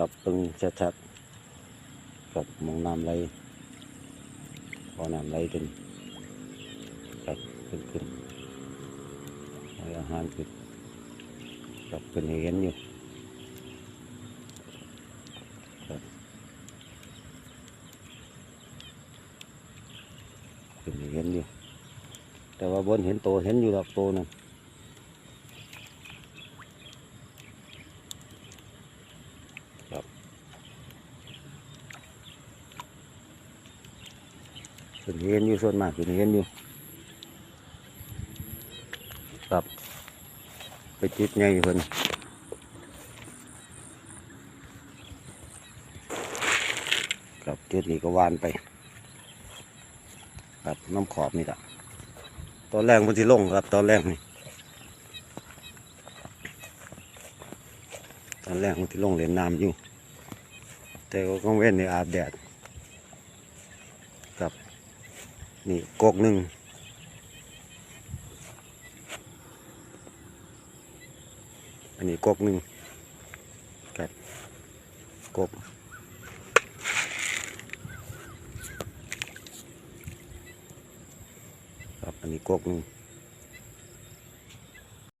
ครับเพิ่งชัดๆกับมองน้ำไหลพอน้ำไหลขึ้นครับขึ้นขึ้นอาหารขึ้นครับเป็นเห็นอยู่เป็นให้เห็นอยู่แต่ว่าบนเห็นโตเห็นอยู่ดอกโตนั่นค เป็นเห็นอยู่ส่วนมากเป็นเห็นอยู่ครับ ไปจิตไงเพิ่นครับจุดนี้ก็วานไป ครับน้ำขอบนี่แหละตอนแรกมันที่ลงครับ ตอนแรกนี่ตอนแรกมันที่ลงเล่นน้ำอยู่ แต่ก็กังเว้นในอาบแดดครับ นี่กกหนึ่งอันนี้กกหนึ่งครับกกครับอันนี้กกหนึ่ง